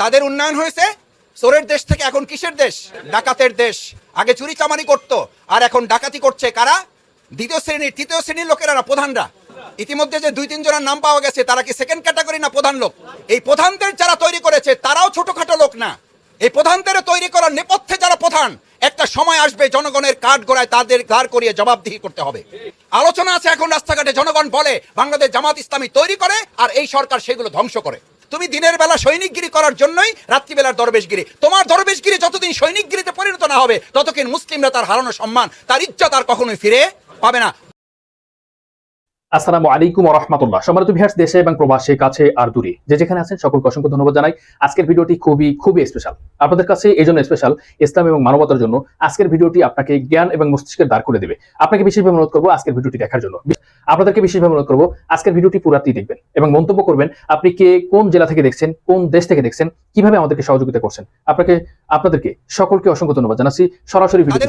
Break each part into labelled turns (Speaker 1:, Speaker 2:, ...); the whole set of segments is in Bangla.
Speaker 1: তাদের উন্নয়ন হয়েছে। চোরের দেশ থেকে এখন কিসের দেশ? ডাকাতের দেশ। আগে চুরি চামারি করতো, আর এখন ডাকাতি করছে কারা? দ্বিতীয় শ্রেণির তৃতীয় শ্রেণির লোকেরা প্রধানরা। ইতিমধ্যে যে দুই, তিন জনের নাম পাওয়া গেছে, তারা কি সেকেন্ড ক্যাটাগরি না প্রধান লোক? এই প্রধানদের যারা তৈরি করেছে, তারাও ছোটখাটো লোক না। এই প্রধানদের তৈরি করার নেপথ্যে যারা প্রধান, একটা সময় আসবে জনগণের কাঠ গড়ায় তাদের দাঁড় করিয়ে জবাবদিহি করতে হবে। আলোচনা আছে এখন রাস্তাঘাটে, জনগণ বলে বাংলাদেশ জামাত ইসলামী তৈরি করে, আর এই সরকার সেগুলো ধ্বংস করে। তুমি দিনের বেলা সৈনিকগিরি করার জন্যই রাত্রিবেলার দরবেশগিরি। তোমার দরবেশগিরি যতদিন সৈনিকগিরিতে পরিণত না হবে, ততদিন মুসলিমরা তার হারানো সম্মান, তার ইজ্জত তার কখনোই ফিরে পাবে না।
Speaker 2: আসসালামু আলাইকুম রহমতুল্লাহ সম্মানিত ভিহার্স দেশে এবং প্রবাসে কাছে আর দূরে যে যেখানে আছেন সকলকে অসংখ্য ধন্যবাদ জানাই। আজকের ভিডিওটি খুবই খুবই স্পেশাল আপনাদের কাছে এই জন্য স্পেশাল ইসলাম এবং মানবতার জন্য আজকের ভিডিওটি আপনাকে জ্ঞান এবং মস্তিষ্কের দাঁড় করে দেবে। আপনাকে বিশেষভাবে অনুরোধ করব আজকের ভিডিওটি দেখার জন্য। আপনাদেরকে বিশেষভাবে অনুরোধ করব আজকের ভিডিওটি পুরাটি দেখবেন এবং মন্তব্য করবেন আপনি কে কোন জেলা থেকে দেখছেন কোন দেশ থেকে দেখছেন কীভাবে আমাদেরকে সহযোগিতা করছেন। আপনাকে আপনাদেরকে সকলকে অসংখ্য ধন্যবাদ জানাচ্ছি। সরাসরি ভিডিও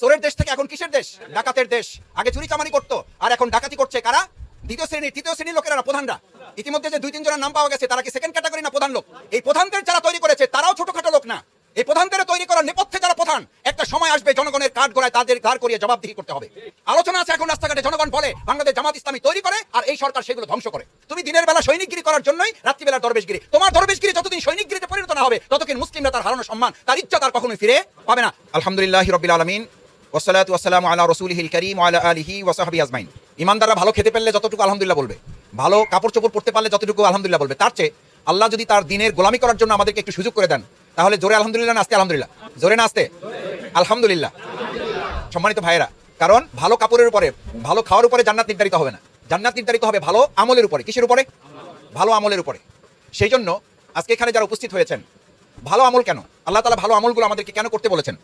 Speaker 1: চোরের দেশ থেকে এখন কিসের দেশ? ডাকাতের দেশ। আগে চুরি চামারি করতো, আর এখন ডাকাতি করছে কারা? দ্বিতীয় শ্রেণির তৃতীয় শ্রেণির লোকেরা প্রধানরা। ইতিমধ্যে যে দুই তিন জনের নাম পাওয়া গেছে, তারা কি সেকেন্ড ক্যাটাগরি না প্রধান লোক? এই প্রধানদের যারা তৈরি করেছে, তারাও ছোটখাটো লোক না। এই প্রধানদের তৈরি করার নেপথ্যে যারা প্রধান, একটা সময় আসবে জনগণের কাঠ গড়ায় তাদের দাঁড় করিয়ে জবাবদিহি করতে হবে। আলোচনা আছে এখন রাস্তাঘাটে, জনগণ বলে, বাংলাদেশ জামাত ইসলামী তৈরি করে, আর এই সরকার সেগুলো ধ্বংস করে। তুমি দিনের বেলা সৈনিকগিরি করার জন্যই রাত্রিবেলার দরবেশগিরি। তোমার দরবেশগিরি যতদিন সৈনিকগিরিতে পরিণত না হবে, ততদিন মুসলিমরা তার হারানো সম্মান, তার ইজ্জত তার কখনোই ফিরে পাবে না। আলহামদুলিল্লাহ রবিল আলমিন। ওসালাত ওয়াসালাম আলা রসুলহিল করিম আলা আলিহি ওয়াসাহাবি আজমাইন। ইমানদাররা ভালো খেতে পারলে যতটুকু আলহামদুলিল্লাহ বলবে। ভালো কাপড় চোপড় পড়তে পারলে যতটুকু আলহামদুলিল্লাহ বলবে। তার চেয়ে আল্লাহ যদি তার দিনের গোলামি করার জন্য আমাদেরকে একটু সুযোগ করে দেন, তাহলে জোরে আলহামদুলিল্লাহ নাস্তে আলহামদুলিল্লাহ? জোরে নাস্তে আলহামদুলিল্লাহ। সম্মানিত ভাইয়েরা, কারণ ভালো কাপড়ের উপরে, ভালো খাওয়ার উপরে জান্নাত নির্ধারিত হবে না। জান্নাত নির্ধারিত হবে ভালো আমলের উপরে। কিসের উপরে? ভালো আমলের উপরে। সেই জন্য আজকে এখানে যারা উপস্থিত হয়েছেন, ভালো আমল কেন? আল্লাহ তালা ভালো আমলগুলো আমাদেরকে কেন করতে বলেছেন?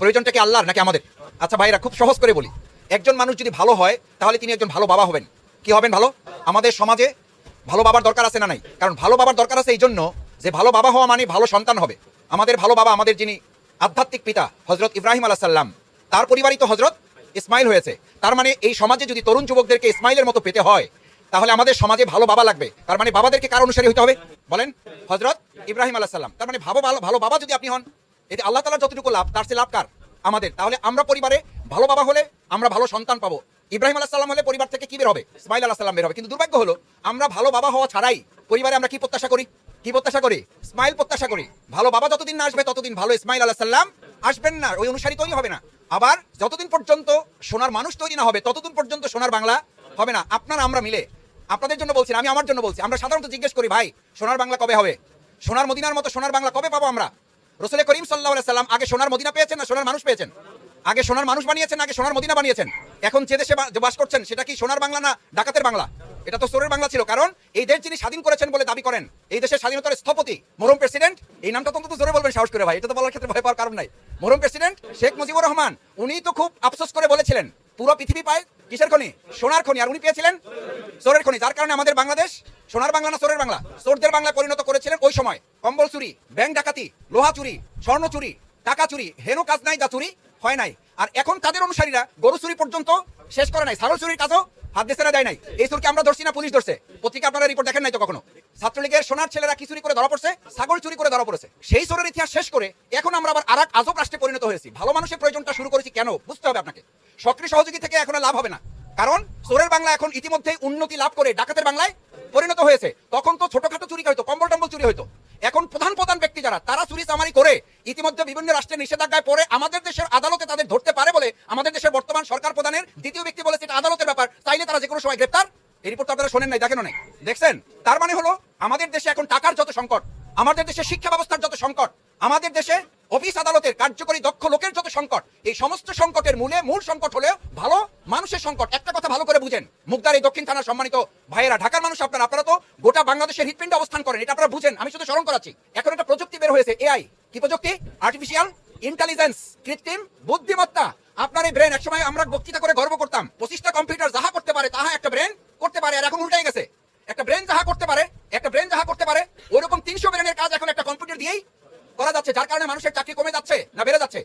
Speaker 1: প্রয়োজনটা কি আল্লাহর নাকি আমাদের? আচ্ছা ভাইরা, খুব সহজ করে বলি। একজন মানুষ যদি ভালো হয়, তাহলে তিনি একজন ভালো বাবা হবেন। কি হবেন ভালো? আমাদের সমাজে ভালো বাবার দরকার আছে না নাই? কারণ ভালো বাবার দরকার আছে এই জন্য যে ভালো বাবা হওয়া মানে ভালো সন্তান হবে। আমাদের ভালো বাবা আমাদের যিনি আধ্যাত্মিক পিতা হজরত ইব্রাহিম আলাহ সাল্লাম তার পরিবারই তো হজরত ইসমাইল হয়েছে। তার মানে এই সমাজে যদি তরুণ যুবকদেরকে ইসমাইলের মতো পেতে হয়, তাহলে আমাদের সমাজে ভালো বাবা লাগবে। তার মানে বাবাদেরকে কার অনুসারী হতে হবে? বলেন হজরত ইব্রাহিম আলাহ সাল্লাম তার মানে ভালো ভালো ভালো বাবা যদি আপনি হন এতে আল্লাহ তালার যতটুকু লাভ, তার সে লাভ কার? আমাদের। তাহলে আমরা পরিবারে ভালো বাবা হলে আমরা ভালো সন্তান পাবো। ইব্রাহিম আলাহ সাল্লাম হলে পরিবার থেকে কি বের হবে? ইসমাইল আলাহ সাল্লাম বের হবে। কিন্তু দুর্ভাগ্য হলো, আমরা ভালো বাবা হওয়া ছাড়াই পরিবারে আমরা কি প্রত্যাশা করি? কি প্রত্যাশা করি? ইসমাইল প্রত্যাশা করি। ভালো বাবা যতদিন না আসবে, ততদিন ভালো ইসমাইল আলাহ সাল্লাম আসবেন না। ওই অনুসারী তৈরি হবে না। আবার যতদিন পর্যন্ত সোনার মানুষ তৈরি না হবে, ততদিন পর্যন্ত সোনার বাংলা হবে না। আপনারা, আমরা মিলে, আপনাদের জন্য বলছি আমি আমার জন্য বলছি। আমরা সাধারণত জিজ্ঞেস করি, ভাই, সোনার বাংলা কবে হবে? সোনার মদিনার মতো সোনার বাংলা কবে পাবো আমরা? রসুল করিম সাল্লাহ সাল্লাম আগে সোনার মদিনা পেয়েছেন না সোনার মানুষ পেয়েছেন? আগে সোনার মানুষ বানিয়েছেন, আগে সোনার মদিনা বানিয়েছেন? এখন যে দেশে বাস করছেন, সেটা কি সোনার বাংলা না ডাকাতের বাংলা? এটা তো সোরের বাংলা ছিল, কারণ এই দেশ যিনি স্বাধীন করেছেন বলে দাবি করেন, এই দেশের স্বাধীনতার স্থপতি মরম প্রেসিডেন্ট, এই নামটা তো জোরে বলবেন, সাহস করে ভাই, এটা তো বলার ক্ষেত্রে ভয় পাওয়ার কারণ নাই। মরম প্রেসিডেন্ট শেখ মুজিবুর রহমান, উনি তো খুব আফসোস করে বলেছিলেন পুরো পৃথিবী পায় কিসের খনি? সোনার খনি। আর উনি পেয়েছিলেন সোরের খনি, যার কারণে আমাদের বাংলাদেশ সোনার বাংলা না সোরের বাংলা? সোরদের বাংলা পরিণত করেছিলেন ওই সময়। কম্বল চুরি, ব্যাংক ডাকাতি, লোহা চুরি, স্বর্ণ চুরি, টাকা চুরি, হেন কাজ নাই, যা চুরি হয় নাই। আর এখন তাদের অনুসারীরা গরু চুরি পর্যন্ত শেষ করে নাই। ছাগল চুরির কাজও হাত না দেয় নাই। এই চুরকে আমরা ধরছি না, পুলিশ ধরছে। পত্রিকা আপনারা রিপোর্ট দেখেন নাই তো কখনো? ছাত্রলীগের সোনার ছেলেরা কি চুরি করে ধরা পড়ছে? ছাগল চুরি করে ধরা পড়েছে। সেই চোরের ইতিহাস শেষ করে এখন আমরা আবার আর এক আজব রাষ্ট্রে পরিণত হয়েছি। ভালো মানুষের প্রয়োজনটা শুরু করেছি কেন? বুঝতে হবে আপনাকে। সক্রিয় সহযোগী থেকে এখন লাভ হবে না। কারণ চোরের বাংলা এখন ইতিমধ্যে উন্নতি লাভ করে ডাকাতের বাংলায় পরিণত হয়েছে। তখন তো ছোটখাটো চুরি হয়তো, কম্বল টম্বল চুরি হয়তো। এখন প্রধান প্রধান ব্যক্তি যারা, তারা চুরি চামারি করে ইতিমধ্যে বিভিন্ন রাষ্ট্রের নিষেধাজ্ঞায় পড়ে আমাদের দেশের আদালতে তাদের ধরতে পারে বলে আমাদের দেশের বর্তমান সরকার প্রধানের দ্বিতীয় ব্যক্তি বলেছে এটা আদালতের ব্যাপার। চাইলে তারা যে কোনো সময় গ্রেপ্তার এই রিপোর্ট আপনারা শোনেন নাই, দেখেন দেখছেন? তার মানে হলো, আমাদের দেশে এখন টাকার যত সংকট, আমাদের দেশে শিক্ষা ব্যবস্থার যত সংকট, আমাদের দেশে অফিস আদালতের কার্যকরী দক্ষ লোকের যত সংকট, এই সমস্ত সংকটের মূলে মূল সংকট হলেও ভালো মানুষের সংকট। একটা কথা ভালো করে বুঝেন। মুগদার এই দক্ষিণ থানার সম্মানিত ভাইয়েরা, ঢাকার মানুষ আপনারা আপনারা তো গোটা বাংলাদেশের হৃৎপিণ্ডে অবস্থান করেন, এটা আপনারা বুঝেন। আমি শুধু স্মরণ করাচ্ছি, এখন একটা প্রযুক্তি বের হয়েছে এআই কি প্রযুক্তি? আর্টিফিশিয়াল ইন্টেলিজেন্স কৃত্রিম বুদ্ধিমত্তা। আপনার এই ব্রেন একসময় আমরা বক্তৃতা করে গর্ব করতাম, পঁচিশটা কম্পিউটার যাহা করতে পারে, তাহা একটা ব্রেন করতে পারে আর এখন উল্টাই গেছে। একটা ব্রেন যাহা করতে পারে, একটা ব্রেন যাহা করতে পারে, ওইরকম তিনশো ব্রেনের কাজ এখন একটা কম্পিউটার দিয়েই করা যাচ্ছে, যার কারণে মানুষের চাকরি কমে যাচ্ছে না বেড়ে যাচ্ছে।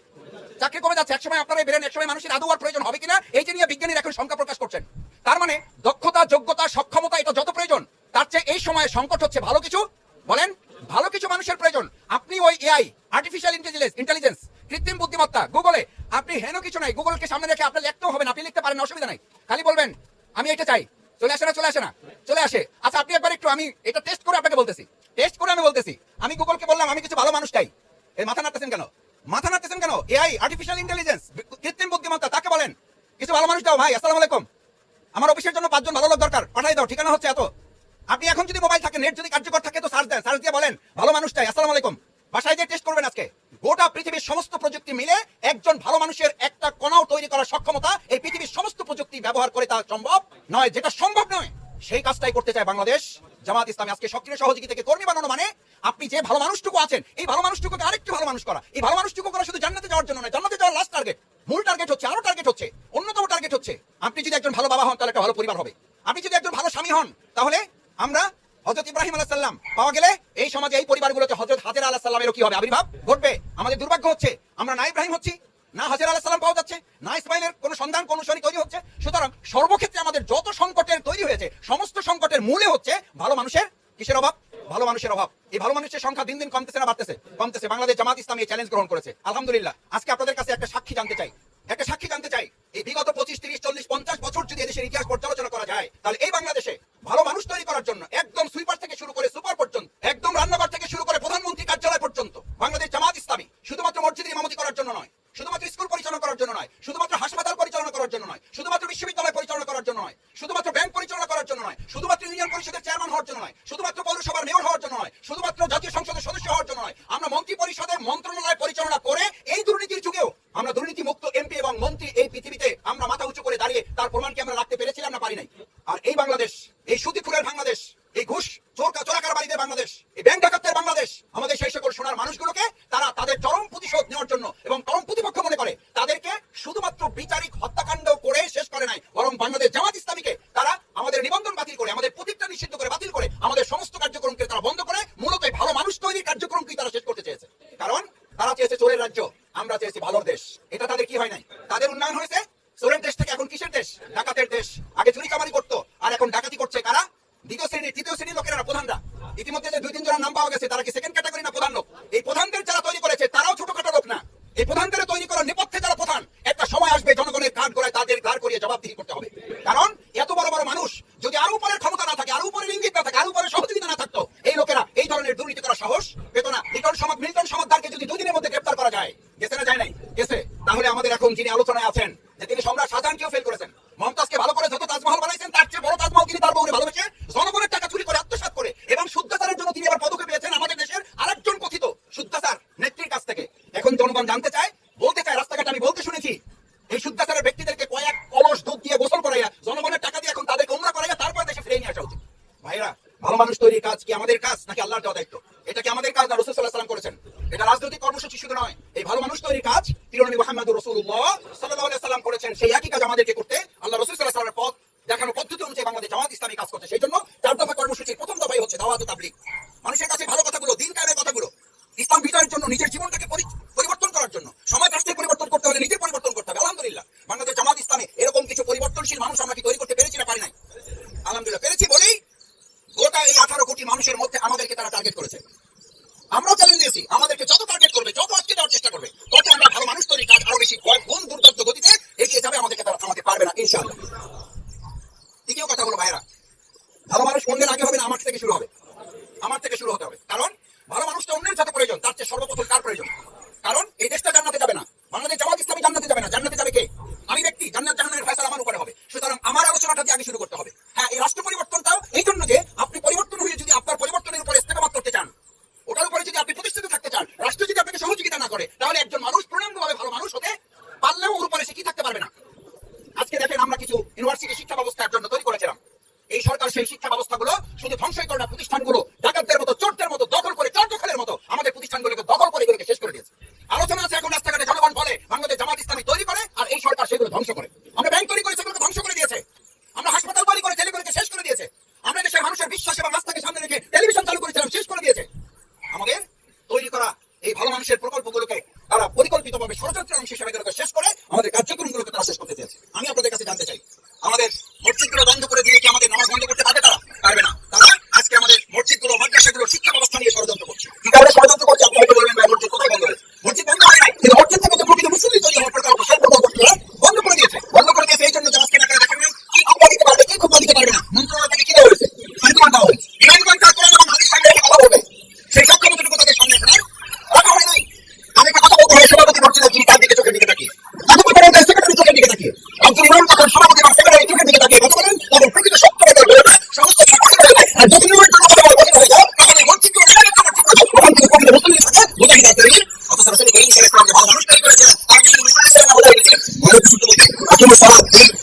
Speaker 1: চাকরি কমে যাচ্ছে, একসময় আপনার ব্রেন একসময় মানুষের আদৌ আর প্রয়োজন হবে কিনা, এই যে নিয়ে বিজ্ঞানীরা এখন সংখ্যা প্রকাশ করছেন। তার মানে দক্ষতা, যোগ্যতা, সক্ষমতা, এটা যত প্রয়োজন, তার চেয়ে এই সময়ে সংকট হচ্ছে ভালো কিছু। বলেন, ভালো কিছু মানুষের প্রয়োজন। আপনি ওই এআই আর্টিফিশিয়াল ইন্টেলিজেন্স ইন্টেলিজেন্স কৃত্রিম বুদ্ধিমত্তা গুগলে আপনি হেন কিছু নাই। গুগলকে সামনে রেখে আপনার লিখতেও হবে না, আপনি লিখতে পারেন অসুবিধা নাই। খালি বলবেন, আমি এটা চাই। চলে আসে না, চলে আসে না, চলে আসে। আচ্ছা আপনি একবার একটু আমি এটা টেস্ট করে আপনাকে বলতেছি। টেস্ট করে আমি বলতেছি। আমি গুগলকে বললাম, আমি কিছু ভালো মানুষ চাই। এই মাথা নাড়তেছেন কেন? মাথা নাড়তেছেন কেন? এআই আর্টিফিশিয়াল ইন্টেলিজেন্স কৃত্রিম বুদ্ধিমত্তা, তাকে বলেন। কিছু ভালো মানুষ দাও, ভাই, আসসালামু আলাইকুম। আমার অফিসের জন্য পাঁচজন ভালো লোক দরকার, পাঠাই দাও, ঠিকানা হচ্ছে এত। আপনি এখন যদি মোবাইল থাকে নেট যদি কার্যকর থাকে, তো সার্চ দেন সার্চ দিয়ে বলেন, ভালো মানুষ চাই, আসসালামু আলাইকুম। বাসায় যে টেস্ট করবেন আজকে। গোটা পৃথিবীর সমস্ত প্রযুক্তি মিলে একজন ভালো মানুষের একটা কণাও তৈরি করার সক্ষমতা এই পৃথিবীর সমস্ত প্রযুক্তি ব্যবহার করে তা সম্ভব নয়, যেটা সম্ভব নয়। সেই কাজটাই করতে চায় বাংলাদেশ। জামাত ইসলামী আজকে সক্রিয় সহযোগী থেকে কর্মী বানানো মানে আপনি যে ভালো মানুষটুকু আছেন, এই ভালো মানুষটুকুকে আরেকটু ভালো মানুষ করা। এই ভালো মানুষটুকু করা শুধু জান্নাতে যাওয়ার জন্য নয়, জান্নাতে যাওয়ার লাস্ট টার্গেট মূল টার্গেট হচ্ছে, আরও টার্গেট হচ্ছে, অন্যতম টার্গেট হচ্ছে। আপনি যদি একজন ভালো বাবা হন, তাহলে একটা ভালো পরিবার হবে। আপনি যদি একজন ভালো স্বামী হন, তাহলে আমরা হজরত ইব্রাহিম আলাহ সাল্লাম পাওয়া গেলে এই সমাজে, এই পরিবারগুলোতে হজরত হাজের আলাহ সাল্লামেরও কি হবে? আবির্ভাব ঘটবে। আমাদের দুর্ভাগ্য হচ্ছে, আমরা না ইব্রাহিম হচ্ছি, না হাজার আলাহ সাল্লাম পাওয়া যাচ্ছে, না ইসমাইলের কোন সন্ধান কোন শরী তৈরি হচ্ছে। সুতরাং সর্বক্ষেত্রে আমাদের যত সংকটের তৈরি হয়েছে, সমস্ত সংকটের মূলে হচ্ছে ভালো মানুষের কিসের অভাব? ভালো মানুষের অভাব। এই ভালো মানুষের সংখ্যা দিন দিন কমতেছে না, বাড়তেছে। কমতেছে। বাংলাদেশ জামাত ইসলামী এই চ্যালেঞ্জ গ্রহণ করেছে। আলহামদুলিল্লাহ। আজকে আপনাদের কাছে একটা সাক্ষী জানতে চাই। একটা সাক্ষী জানতে চাই। এই বিগত পঁচিশ, তিরিশ, চল্লিশ, পঞ্চাশ বছর যদি এদেশের ইতিহাস পর্যালোচনা করা যায়, তাহলে এই বাংলাদেশে ভালো মানুষ তৈরি করার জন্য একদম সুইপার থেকে শুরু করে সুপার পর্যন্ত, একদম রান্নাঘর থেকে শুরু করে প্রধানমন্ত্রী কার্যালয় পর্যন্ত বাংলাদেশ জামাত ইসলামী শুধুমাত্র মসজিদে ইমামতি করার জন্য নয় শুধুমাত্র স্কুল পরিচালনা করার জন্য নয়, শুধুমাত্র হাসপাতাল পরিচালনা করার জন্য নয়, শুধুমাত্র বিশ্ববিদ্যালয় পরিচালনা করার জন্য নয়, শুধুমাত্র ব্যাংক পরিচালনা করার জন্য নয়, শুধুমাত্র ইউনিয়ন পরিষদের চেয়ারম্যান হওয়ার জন্য নয়, শুধুমাত্র পৌরসভার মেয়র হওয়ার জন্য নয়, শুধুমাত্র জাতীয় সংসদের সদস্য হওয়ার জন্য নয়। আমরা মন্ত্রী পরিষদের মন্ত্রণালয় পরিচালনা করে এই দুর্নীতির যুগেও আমরা দুর্নীতি মুক্ত এমপি এবং মন্ত্রী এই পৃথিবীতে আমরা মাথা উঁচু করে দাঁড়িয়ে তার প্রমাণকে আমরা রাখতে পেরেছিলাম না পারি নাই আর এই বাংলাদেশ এই সুতিখুরের বাংলাদেশ এই ঘুষ চোর চোরাকার বাড়িতে বাংলাদেশ এই ব্যাংক ডাকাতের বাংলাদেশ আমাদের সেই সকল সোনার মানুষগুলোকে তারা তাদের চরম প্রতিশোধ নেওয়ার জন্য এবং কম প্রতিপক্ষ মনে করে। তাদেরকে শুধুমাত্র বিচারিক হত্যাকাণ্ড করে শেষ করে নাই বরং বাংলাদেশ জামাত ইসলামীকে তারা আমাদের নিবন্ধন বাতিল করে আমাদের প্রতিজ্ঞা নিষিদ্ধ করে বাতিল করে আমাদের সমস্ত কার্যক্রমকে তারা বন্ধ করে মূলত এই ভালো মানুষ তৈরির কার্যক্রমকেই তারা শেষ করতে চেয়েছে কারণ তারা চেয়েছে চোরের রাজ্য আমরা চেয়েছি ভালোর দেশ এটা তাদের কি হয় নাই তাদের উন্নয়ন হয়েছে চোরের দেশ থেকে এখন কিসের দেশ ডাকাতের দেশ আগে চুরি চামারি করতো আর এখন ডাকাতি করছে কারা দ্বিতীয় শ্রেণি তৃতীয় শ্রেণির লোকেরা প্রধানরা ইতিমধ্যে যে দুই তিন জনের নাম পাওয়া গেছে তারা কি সেকেন্ড ক্যাটাগরি না প্রধান লোক এই প্রধানদের যারা তৈরি করেছে তারাও ছোটখাটো লোক না এই তৈরি করার নেপথ্যে যারা প্রধান, একটা সময় আসবে জনগণের কাঠ করায় তাদের দাঁড় করিয়ে জবাবদিহি করতে হবে। কাজ aquilo que a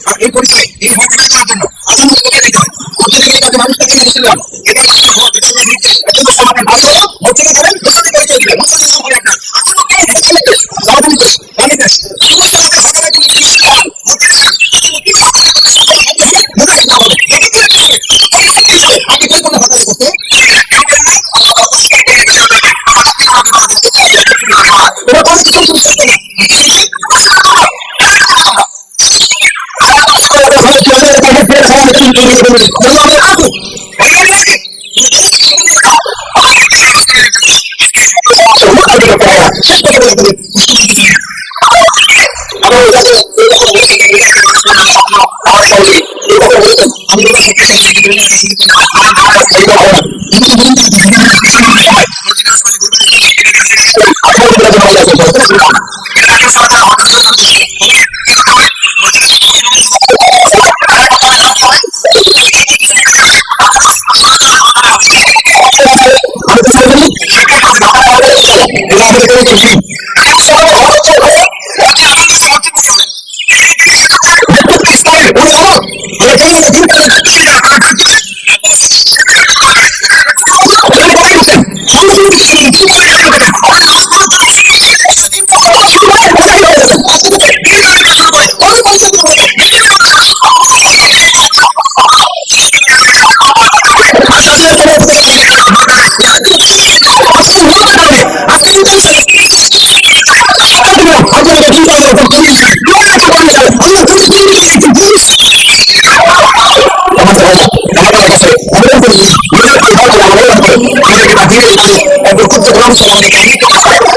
Speaker 1: Ini yang penting untuk segera melawan kami.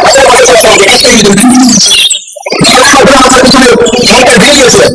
Speaker 1: heb het niet te kijken. Ik heb het niet te kijken. Ik heb het niet te kijken. Ik heb het niet te kijken. Ik heb het niet
Speaker 3: te kijken. eso.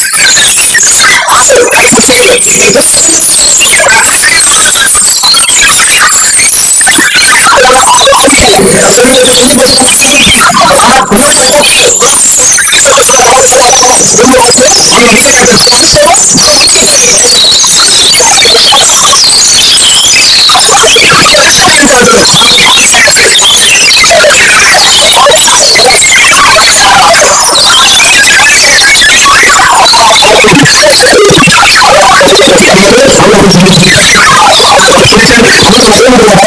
Speaker 3: This is